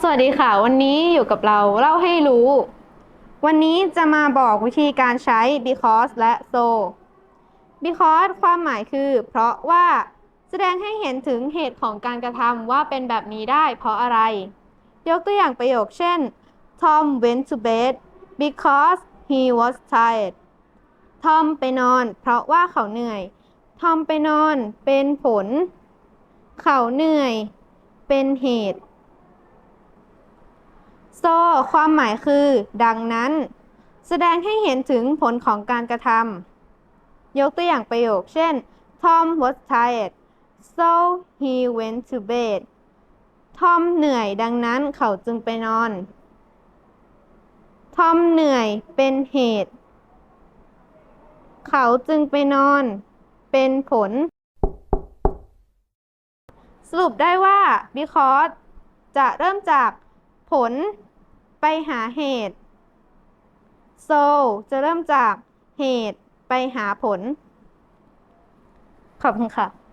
สวัสดีค่ะ วันนี้อยู่กับเราเล่าให้รู้ วันนี้จะมาบอกวิธีการใช้ because และ so because ความหมายคือ เพราะว่าแสดงให้เห็นถึงเหตุของการกระทำว่าเป็นแบบนี้ได้เพราะอะไร ยกตัวอย่างประโยคเช่น Tom went to bed because he was tired ทอมไปนอน เพราะว่าเขาเหนื่อย ทอมไปนอนเป็นผล เขาเหนื่อย เป็นเหตุโซความหมายคือ ดังนั้น แสดงให้เห็นถึงผลของการกระทำยกตัวอย่างประโยค เช่น Tom was tired so he went to bed ทอมเหนื่อยดังนั้นเขาจึงไปนอน ทอมเหนื่อยเป็นเหตุ เขาจึงไปนอน เป็นผล สรุปได้ว่า because จะเริ่มจากผลไปหาเหตุ so จะเริ่มจากเหตุไปหาผล ขอบคุณค่ะ